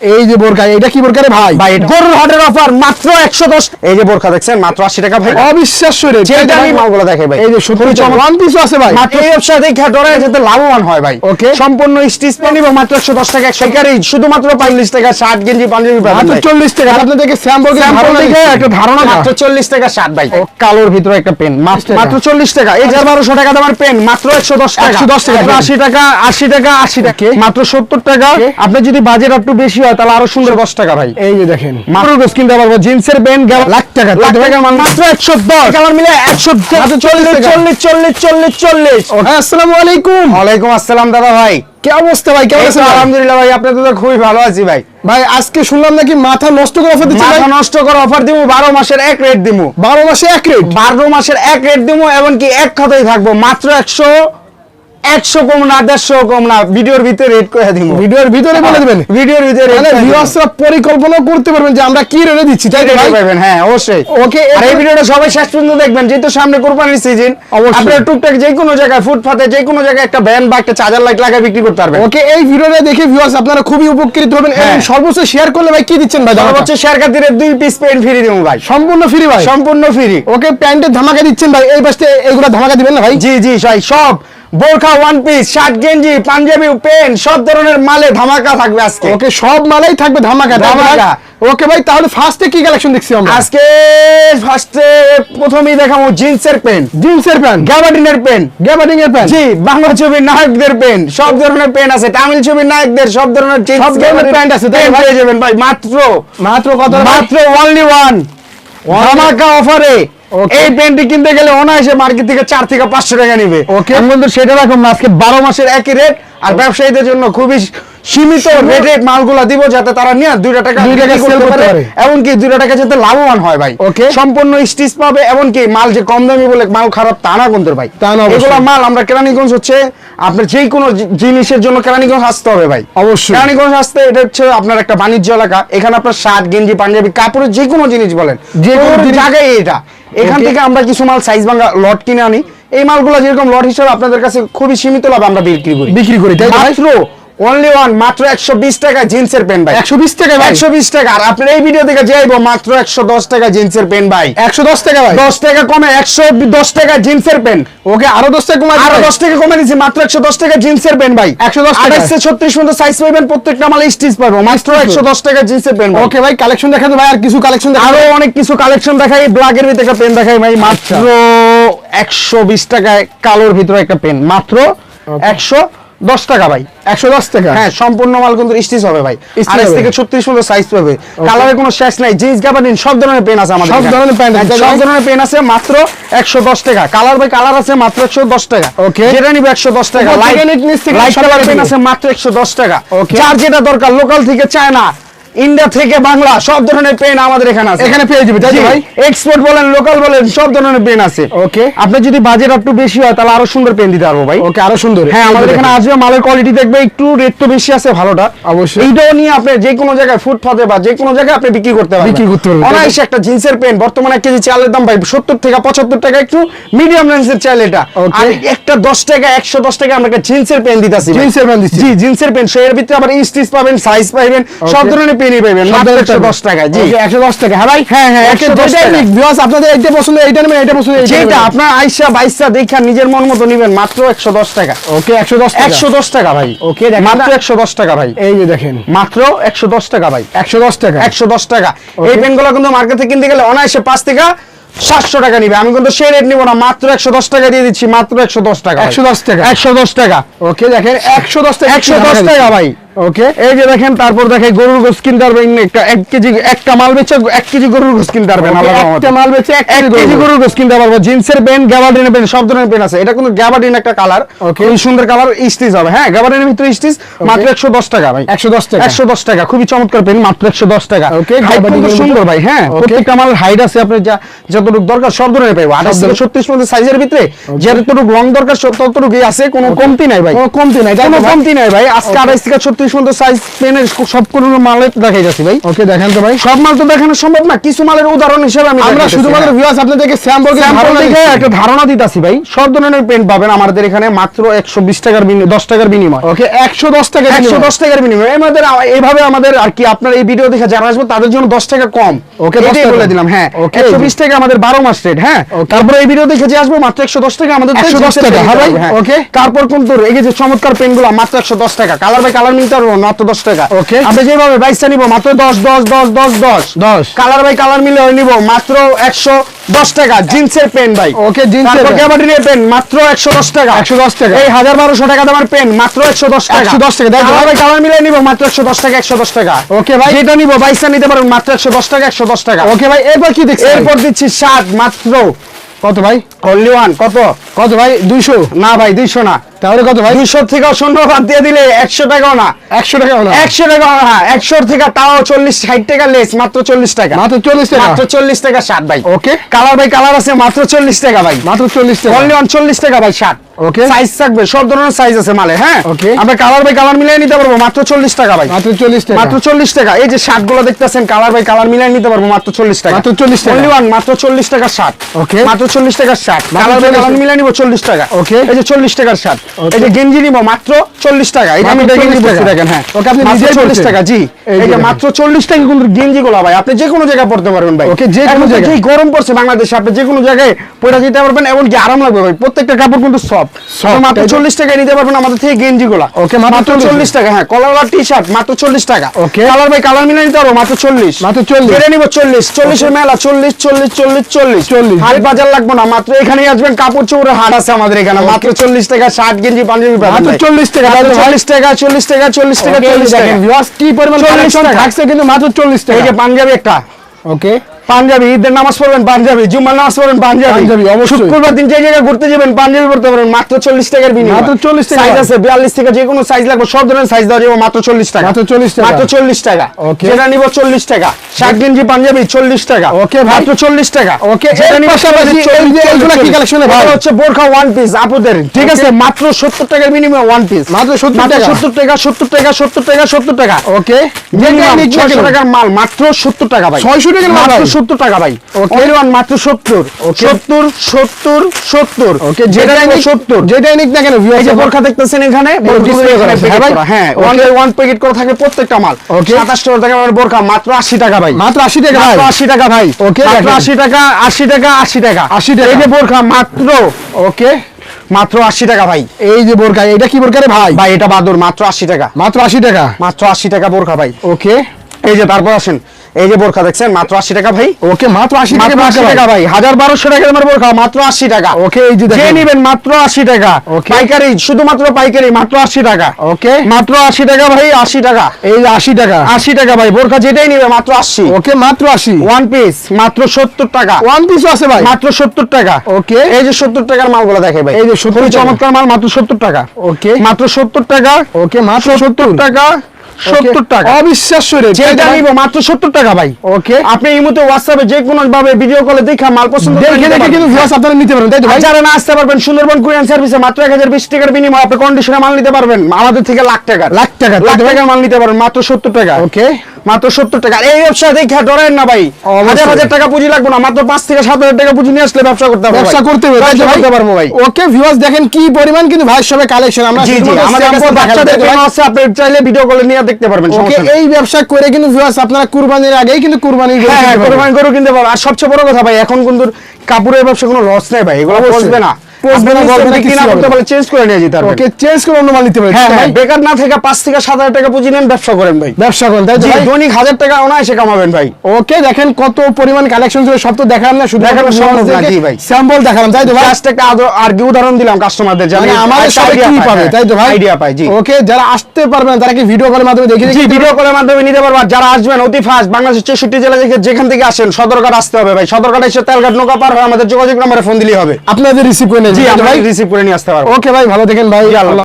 এই যে বোরকা এটা কি বোরকা রে ভাই? ভাই গরুর হাটের অফার মাত্র একশো দশ। এই যে বোরখা দেখছেন মাত্র আশি টাকা ভাই। অবিশ্বাস্য রে যে দামি মালগুলো দেখে ভাই। এই যে সত্যি ওয়ান পিসও আছে ভাই। মাত্র এই ব্যবসা দেখে ডরে যাতে লাভবান হয় ভাই। Okay. সম্পূর্ণ স্টিচ পেন এবং মাত্র একশো দশ টাকা একশো টাকারই শুধুমাত্র পঁয়ত্রিশ টাকা ষাট গেঞ্জি পাঞ্জাবি পাবেন মাত্র ভাই। চল্লিশ টাকা। আপনাদেরকে স্যাম্পল Sample দেখে একটা ধারণা মাত্র চল্লিশ টাকা ষাট ভাই। কালোর ভিতরে একটা পেন। মাত্র চল্লিশ টাকা। এই যে বারোশো টাকা দামের পেন মাত্র একশো দশ টাকা। 110 টাকা। মাত্র আশি টাকা আশি টাকা আশি টাকা। মাত্র সত্তর টাকা। Okay. আপনার যদি বাজেট একটু বেশি হয় তাহলে আরও সুন্দর দশ টাকা ভাই। এই যে দেখেন। মাত্র বেশ কিনতে পারব জিন্সের প্যান্ট লাখ টাকা। লাখ টাকা মাত্র একশো দশ। কালার মিলে একশো চল্লিশ চল্লিশ চল্লিশ চল্লিশ চল্লিশ। হ্যাঁ, আসসালামু আলাইকুম। ওয়ালাইকুম আসসালাম দাদা ভাই। কি অবস্থা ভাই? কেমন আছেন? আলহামদুলিল্লাহ ভাই আপনাদের তো খুবই ভালো আছি ভাই। ভাই আজকে শুনলাম নাকি মাথা নষ্ট করে অফার দিচ্ছে মাথা নষ্ট করে অফার দিব বারো মাসের এক রেট দিব। বারো মাসে এক রেট বারো মাসের এক রেট দিব এমনকি এক খাতায় থাকব মাত্র একশো একশো কম না দেড়শো কম না ভিডিওর ভিতরে রেট করে দিব ভিডিওর ভিতরে বলে দিবেন? ভিডিওর ভিতরে মানে ভিউয়ার্সরা পরিকল্পনা করতে পারবেন যে আমরা কি রেটে দিচ্ছি তাই হ্যাঁ অবশ্যই। ওকে আর এই ভিডিওটা সবাই শেষ পর্যন্ত দেখবেন যেহেতু সামনে কোরবানির সিজন আপনারা টুকটাক যে কোনো জায়গায় ফুটপাতে যে কোনো জায়গায় একটা ভ্যান বা একটা চার্জার লাইট লাগায় বিক্রি করতে পারবেন। ওকে এই ভিডিওটা দেখে ভিউয়ার্স আপনারা খুবই উপকৃত হবেন এবং হ্যাঁ। সর্বোচ্চ শেয়ার করলে ভাই কি দিচ্ছেন ভাই? সর্বোচ্চ শেয়ার খাতিরে দুই পিস পেন ফ্রি দেবো ভাই। সম্পূর্ণ ফ্রি ভাই? সম্পূর্ণ ফ্রি ওকে প্যান্টের ধামাকা দিচ্ছেন ভাই। এই পাশে এগুলো ধামাকা দিবেন না ভাই? জি জি ভাই সব। বোরখা ওয়ান পিস শার্ট গেঞ্জি পাঞ্জাবি পেন সব ধরনের মালে ধামাকা থাকবে আজকে। ওকে সব মালাই থাকবে ধামাকা ধামাকা। ওকে ভাই তাহলে ফার্স্টে কি কালেকশন দেখছি আমরা? আজকে ফার্স্টে প্রথমেই দেখাবো জিন্সের পেন জিন্সের প্যান্ট গ্যাবার্ডিনের পেন গ্যাবার্ডিং এর প্যান্ট জি বাংলা ছবির নায়কদের পেন সব ধরনের পেন আছে তামিল ছবির নায়কদের সব ধরনের সব ধরনের প্যান্ট আছে, তাই ভাই? পেয়ে যাবেন ভাই। মাত্র মাত্র কত মাত্র অনলি ওয়ান ধামাকা অফারে. এই পেনটি কিনতে গেলে অনায়াসে মার্কেট থেকে চার থেকে পাঁচশো টাকা নিবে. আমি কিন্তু সেটা রাখুন আজকে বারো মাসের একই রেট আর ব্যবসায়ীদের জন্য খুবই সীমিত রেটে মালগুলা দিব যাতে তারা নিয়ে দুইটা টাকা দুই টাকা sell করতে পারে। এমনকি দুইটা টাকা যাতে লাভবান হয় ভাই। Okay. সম্পূর্ণ স্টিচ পাবে এমনকি মাল যে কম দামি বলে মাল খারাপ তা না কিন্তু ভাই। এগুলো মাল আমরা কেরানীগঞ্জ হচ্ছে আপনার যে কোনো জিনিসের জন্য কেরানীগঞ্জ আসতে হবে ভাই। অবশ্যই। কেরানীগঞ্জ আসতে এটা হচ্ছে আপনার একটা বাণিজ্য এলাকা এখানে আপনার শার্ট গেঞ্জি পাঞ্জাবি কাপড়ের যে কোনো জিনিস বলেন। যে কোনো জায়গায় এটা। এখান থেকে আমরা কিছু মাল সাইজ ভাঙা লট কিনে আনি। এই মালগুলো যেরকম লট হিসেবে আপনাদের কাছে খুবই সীমিত লাভ আমরা বিক্রি করি। বিক্রি করি তাই তো ভাই? মাত্র অনলি ওয়ান মাত্র একশো বিশ টাকা জিন্সের পেন ভাই একশো বিশ টাকা ভাই একশো বিশ টাকা। আর আপনার এই ভিডিও থেকে যাইবো মাত্র একশো দশ টাকা জিন্সের পেন ভাই একশো দশ টাকা ভাই দশ টাকা কমে একশো দশ টাকা জিন্সের পেন ওকে আরও দশ টাকা কমাই আরও? দশ টাকা কমে দিচ্ছি মাত্র একশো দশ টাকা জিন্সের পেন ভাই 110 টাকা। আঠাইশ ছত্রিশ পর্যন্ত সাইজ পাবেন প্রত্যেকটা মালে স্টিচ পাবো মাত্র একশো দশ টাকা। জিন্সের পেন ওকে ভাই কালেকশন দেখাতে ভাই আর কিছু কালেকশন আরও অনেক কিছু কালেকশন দেখাই ব্ল্যাকের ভিতরে একটা পেন দেখাই ভাই মাত্র একশো বিশ টাকায় কালোর ভিতরে একটা পেন মাত্র একশো দশ টাকা ভাই। একশো দশ টাকা? হ্যাঁ সম্পূর্ণ মাল কিন্তু স্টিচ হবে ভাই। আড়াইশ থেকে ছত্রিশ পর্যন্ত সাইজ পাবে। কালারের কোনো শেষ নাই। জিন্স সব ধরনের পেন আছে আমাদের সব। ধরনের পেন আছে, সব না? ধরনের পেন আছে মাত্র একশো দশ টাকা। কালার বাই কালার আছে মাত্র একশো দশ টাকা। ওকে যেটা নিবে একশো দশ টাকা। লাইট লাইট কালার পেন আছে মাত্র একশো দশ টাকা। ওকে যার যেটা দরকার লোকাল থেকে চায়না ইন্ডিয়া থেকে বাংলা সব ধরনের পেন আমাদের এখানে আছে এখানে পেয়ে যাবে, তাই ভাই? এক্সপোর্ট বলেন লোকাল বলেন সব ধরনের পেন আছে Okay. আপনার যদি বাজেট একটু বেশি হয় তাহলে আরও সুন্দর পেন দিতে পারব ভাই ওকে আরও সুন্দর হ্যাঁ আমাদের এখানে আসবে মালের কোয়ালিটি দেখবে একটু রেট তো বেশি আছে ভালোটা অবশ্যই। এইটাও নিয়ে আপনি যে কোনো জায়গায় ফুটপাতে বা যে কোনো জায়গায় আপনি বিক্রি করতে পারবেন বিক্রি করতে পারবেন। অনায়াসে একটা জিন্সের পেন বর্তমানে এক কেজি চালের দাম ভাই সত্তর থেকে পঁচাত্তর টাকা একটু মিডিয়াম রেঞ্জের চাল এটা. আর একটা দশ টাকা একশো দশ টাকা আমরা একটা জিন্সের পেন দিতেছি জিন্সের pen দিচ্ছি। জি জিন্সের পেন সো এর ভিতরে আবার স্টিচ পাবেন সাইজ পাবেন সব. ধরনের পাবেন মাত্র একশো। দশ টাকা জি একশো দশ টাকা হ্যাঁ ভাই হ্যাঁ, হ্যাঁ, 110 টাকা। নিক, আপনাদের এইটা পছন্দ এইটা নেবেন এইটা পছন্দ যেটা আপনার আইসা বাইসা দেখা নিজের মন মতো নিবেন মাত্র একশো দশ টাকা ওকে একশো দশ টাকা একশো দশ টাকা ভাই ওকে, দেখেন মাত্র না? একশো দশ টাকা ভাই এই যে দেখেন মাত্র একশো দশ টাকা ভাই একশো দশ টাকা একশো দশ টাকা এই পেনগুলো কিন্তু মার্কেটে কিনতে গেলে অনায়াসে পাঁচ থেকে সাতশো টাকা নিবে আমি কিন্তু সেই রেট নিবো না মাত্র একশো দশ টাকা দিয়ে দিচ্ছি মাত্র একশো দশ টাকা 110 টাকা। একশো দশ টাকা ওকে দেখেন একশো দশ টাকা একশো দশ টাকা ভাই ওকে এই যে দেখেন তারপর দেখে গরুর গোস কিনতে পারবেন একটা এক কেজি একটা মাল বেচে এক কেজি গরুর গোস কিনতে পারবেন। একটা মাল বেচে এক কেজি গরুর গোস কিনতে পারব। জিন্সের পেন গ্যাবার্ডিনের পেন সব ধরনের পেন আছে। এটা কিন্তু গ্যাবার্ডিন একটা কালার। খুবই সুন্দর কালার স্টিচ হবে। হ্যাঁ গ্যাবার্ডিনের ভিতরে স্টিচ মাত্র একশো দশ টাকা ভাই। একশো দশ টাকা। একশো দশ টাকা খুবই চমৎকার পেন মাত্র একশো দশ টাকা। এর সুন্দর ভাই হ্যাঁ. প্রত্যেকটা আমার হাইট আছে আপনার যা যতটুকু দরকার সব ধরনের পাইবো। আঠাশ থেকে ছত্রিশ পর্যন্ত সাইজের ভিতরে যতটুকু রং দরকার ততটুকুই আছে কোনো কমতি নাই ভাই। কোনো কমতি নাই, কোনো কমতি নাই ভাই আজকে. আঠাশ থেকে ছত্রিশ পর্যন্ত সাইজ পেনের সব কোন মালের দেখাই যাচ্ছি ভাই। ওকে দেখেন তো ভাই। সব মাল তো দেখানো সম্ভব না কিছু মালের উদাহরণ হিসেবে আমি আমরা শুধুমাত্র। ভিউয়ার্স আপনাদেরকে স্যাম্পল স্যাম্পল দেখে একটা ধারণা দিতাছি ভাই। সব ধরনের পেন পাবেন আমাদের এখানে মাত্র একশো বিশ টাকার বিনিময় দশ টাকার বিনিময়। ওকে 110 টাকা একশো দশ টাকার বিনিময়। আমাদের এইভাবে আমাদের আর কি আপনার এই ভিডিও দেখে যারা আসবে তাদের জন্য দশ টাকা কম। Okay, এটাই বলে দিলাম হ্যাঁ টাকা আমাদের মাস রেট হ্যাঁ? তারপরে এই ভিডিও দেখে যে আসব মাত্র একশো দশ টাকা আমাদের থেকে 110 জিন্সের টাকা, হ্যাঁ ভাই, তারপর কিন্তু এই যে চমৎকার পেনগুলো মাত্র একশো দশ টাকা কালার বাই কালার নিতে পারব মাত্র দশ টাকা। ওকে আপনি যেভাবে বাইশটা নিবো মাত্র দশ দশ দশ দশ দশ। 10 কালার বাই কালার মিলে নিবো মাত্র একশো দশ টাকা জিন্সের পেন ভাই। ওকে জিন্সের pen। পেন মাত্র একশো দশ টাকা। 110 টাকা। এই হাজার বারোশো টাকা দামের পেন মাত্র একশো দশ টাকা। 110 টাকা, দেখো। ভাই কালার মিলাই নিব মাত্র একশো দশ টাকা একশো দশ টাকা। ওকে ভাই। যেটা নিব বাইসা নিতে পারবেন মাত্র একশো দশ টাকা একশো দশ টাকা। ওকে ভাই এরপর কি দেখছেন? এরপর দিচ্ছি শার্ট মাত্র। কত ভাই? অনলি ওয়ান কত? কত ভাই? 200 না ভাই দুইশো না। তাহলে কত ভাই দুইশো থেকে শূন্য বাদ দিয়ে দিলে একশো টাকাও না 100 টাকা হলো একশো টাকা না একশোর থেকে তাও চল্লিশ ষাট টাকা লেস মাত্র চল্লিশ টাকা মাত্র 40 টাকা মাত্র চল্লিশ টাকা ষাট ভাই ওকে কালার বাই কালার আছে মাত্র চল্লিশ টাকা ভাই মাত্র 40 টাকা অনলি অন চল্লিশ টাকা ভাই ষাট Okay. সাইজ থাকবে সব ধরনের সাইজ আছে মালে হ্যাঁ Okay. আমরা কালার বাই কালার মিলিয়ে নিতে পারব মাত্র চল্লিশ টাকা ভাই মাত্র 40 টাকা মাত্র চল্লিশ টাকা এই যে শার্টগুলো দেখতেছেন কালার বাই কালার মিলিয়ে নিতে পারব মাত্র চল্লিশ টাকা মাত্র 40 টাকা। ওয়ান মাত্র চল্লিশ টাকার শার্ট Okay. মাত্র চল্লিশ টাকার শার্ট কালার বাই কালার মিলিয়ে নিবো চল্লিশ টাকা Okay. এই যে চল্লিশ টাকার শার্ট. এই যে গেঞ্জি নিবো মাত্র চল্লিশ টাকা। আমি দেখে 40 দেখেন হ্যাঁ। Okay, আপনি চল্লিশ বলছেন। টাকা জি। এই যে মাত্র চল্লিশ টাকা কিন্তু গেঞ্জি গুলো ভাই আপনি যে কোনো জায়গায় পড়তে পারবেন ভাই। Okay, যে কোনো জায়গায়। যেই গরম পড়ছে বাংলাদেশে আপনি যে কোনো জায়গায় পড়ে যেতে পারবেন এমনকি আরাম লাগবে ভাই। প্রত্যেকটা কাপড় কিন্তু সফট মাত্র তাই তো? চল্লিশ টাকায় নিতে পারবেন আমাদের থেকে গেঞ্জি গুলা Okay, মাত্র মাত্র 40 চল্লিশ টাকা হ্যাঁ কলার টি শার্ট মাত্র চল্লিশ টাকা। Okay. কালার বাই কালার মিলে নিতে পারব মাত্র চল্লিশ। মাত্র 40 বেড়ে নিবো চল্লিশ। চল্লিশের মেলা চল্লিশ চল্লিশ চল্লিশ চল্লিশ। 40 হাট বাজার লাগবো না মাত্র এখানেই আসবেন কাপড় চোপড়ের হাট আছে আমাদের এখানে মাত্র চল্লিশ টাকা শার্ট গেঞ্জি পাঞ্জাবি মাত্র 40 টাকা মাত্র তাই তো ভাই? চল্লিশ টাকা চল্লিশ টাকা চল্লিশ টাকা। টাকা কি পরিমাণ কালেকশন থাকছে কিন্তু মাত্র 40 এই টাকা। যে পাঞ্জাবি একটা। ওকে পাঞ্জাবি ঈদের নামাজ পড়বেন পাঞ্জাবি জুম্মার নামাজ পড়বেন পাঞ্জাবি। পাঞ্জাবি, অবশ্যই। শুক্রবার দিন যে জায়গায় ঘুরতে যাবেন পাঞ্জাবি পড়তে পারবেন মাত্র চল্লিশ টাকার বিনিময়। মাত্র 40 টাকা। সাইজ আছে বিয়াল্লিশ থেকে যে কোনো সাইজ লাগবে সব ধরনের সাইজ দেওয়া যাবে মাত্র চল্লিশ টাকা। মাত্র 40 টাকা। মাত্র চল্লিশ টাকা। যেটা নিব চল্লিশ টাকা। শার্ট গেঞ্জি পাঞ্জাবি চল্লিশ টাকা। Okay, ভাই। মাত্র চল্লিশ টাকা। Okay, যেটা নিব পাশাপাশি 40, 40, এইগুলা কি 40? এটা হচ্ছে বোরখা ওয়ান পিস আপুদের। ঠিক আছে মাত্র সত্তর টাকার বিনিময়ে ওয়ান পিস মাত্র 70 মাত্র টাকা। সত্তর টাকা সত্তর টাকা সত্তর টাকা সত্তর টাকা। ওকে যেটা 600 টাকার মাল মাত্র 70 টাকা ভাই। 600 টাকার মাল 70 টাকা ভাই। Only one মাত্র 70 Okay. 70 70 70 ওকে যেটা যেটা নিক 70 যেটাই নিক না কেন এই যে বোরখা দেখতেছেন এখানে হ্যাঁ ওয়ান বাই ওয়ান প্যাকেট করা থাকে প্রত্যেকটা মাল। Okay. 27 টাকা আমার বোরখা মাত্র 80 টাকা ভাই। মাত্র 80 টাকা মাত্র 80 টাকা ভাই। Okay, মাত্র। 80 টাকা 80 টাকা 80 টাকা। 80 টাকা। এই যে বোরখা মাত্র। ওকে মাত্র 80 টাকা ভাই। এই যে বোরকা এটা কি বোরকা রে ভাই? ভাই এটা বাদর মাত্র 80 টাকা। মাত্র 80 টাকা। মাত্র 80 টাকা বোরখা ভাই। ওকে এই যে তারপর আসেন। এই যে বোরখা দেখছেন মাত্র 80 টাকা ভাই। ওকে মাত্র 80 টাকা মাত্র ভাই। হাজার বারোশো টাকা দামের বোরখা মাত্র আশি টাকা। ওকে এই যে নিবেন মাত্র আশি টাকা। পাইকারি শুধুমাত্র পাইকারি মাত্র আশি টাকা। ওকে। মাত্র আশি টাকা ভাই আশি টাকা। এই যে 80 টাকা। আশি টাকা ভাই বোরখা যেটাই নিবে মাত্র আশি। ওকে মাত্র 80 ওয়ান পিস মাত্র সত্তর টাকা। ওয়ান পিস আছে ভাই। মাত্র সত্তর টাকা। ওকে। এই যে সত্তর টাকার মালগুলো দেখে ভাই। এই যে 70 খুবই চমৎকার মাল মাত্র সত্তর টাকা। ওকে। মাত্র সত্তর টাকা। ওকে মাত্র সত্তর টাকা। সত্তর টাকা। অবিশ্বাস্য রেট যেটা নিব মাত্র সত্তর টাকা ভাই। ওকে আপনি এই মুহূর্তে হোয়াটসঅ্যাপে যে কোনো ভাবে ভিডিও কলে দেখা মাল পছন্দ দেখে দেখে কিন্তু ভিউয়ার্স আপনারা নিতে পারেন তাই তো ভাই? যারা না আসতে পারবেন সুন্দরবন কুরিয়ান সার্ভিসে মাত্র এক হাজার বিশ টাকার বিনিময়ে আপনি কন্ডিশনে মাল নিতে পারবেন। আমাদের থেকে লাখ টাকা। লাখ টাকা, লাখ টাকার মাল নিতে পারবেন মাত্র সত্তর টাকা। ওকে মাত্র সত্তর টাকা। এই ব্যবসা দেখে ডরেন না ভাই। হাজার হাজার টাকা পুঁজি লাগবে না মাত্র পাঁচ থেকে সাত হাজার টাকা পুঁজি নিয়ে আসলে ব্যবসা করতে হবে ব্যবসা করতে পারব ভাই। ওকে ভিউয়ার্স দেখেন কি পরিমাণ কিন্তু ভাই সবে কালেকশন আমরা জি জি আমাদের বাচ্চাদের আছে আপনি চাইলে ভিডিও কলে নিয়ে দেখতে পারবেন সমস্যা এই ব্যবসা করে কিন্তু ভিউয়ার্স আপনারা কুরবানির আগেই কিন্তু কুরবানি হ্যাঁ হ্যাঁ কোরবানি গরু কিনতে আর সবচেয়ে বড় কথা ভাই এখন কিন্তু কাপড়ের ব্যবসা কোনো লস নেই ভাই এগুলো। পচবে না। পচবে না, আপনি গলবে না, নিশ্চয়ই কিনা করতে পারলে চেঞ্জ করে নিয়ে যেতে পারবেন। ওকে চেঞ্জ করে অন্য মাল নিতে পারেন হ্যাঁ তো হ্যাঁ ভাই? বেকার না থেকে পাঁচ থেকে সাত হাজার টাকা পুঁজি নেন ব্যবসা করেন ভাই। ব্যবসা করেন তাই ভাই? দৈনিক হাজার টাকা অনায়াসে কামাবেন ভাই। ওকে দেখেন কত পরিমাণ কালেকশন ছিল সব তো দেখালাম না শুধু দেখানো সম্ভব না, জি ভাই। স্যাম্পল দেখালাম তাই তো ভাই? জাস্ট একটা আর কি উদাহরণ দিলাম কাস্টমারদের মানে আমাদের সবাই কি পাবে তাই তো ভাই? আইডিয়া পায় জি। ওকে যারা আসতে পারবে না তারা কি ভিডিও কলের মাধ্যমে দেখে জি ভিডিও কলের মাধ্যমে নিতে পারব যারা আসবেন অতি ফাস্ট বাংলাদেশের চৌষট্টি জেলা থেকে যেখান থেকে আসেন সদরঘাট আসতে হবে ভাই। সদরঘাট এসে তেলঘাট নৌকা পার হয়ে আমাদের যোগাযোগ নম্বরে ফোন দিলেই হবে। আপনাদের রিসিভ করে জি আমরা ভাই রিসিভ করে নিয়ে আসতে পারব। ওকে ভাই ভালো থাকেন ভাই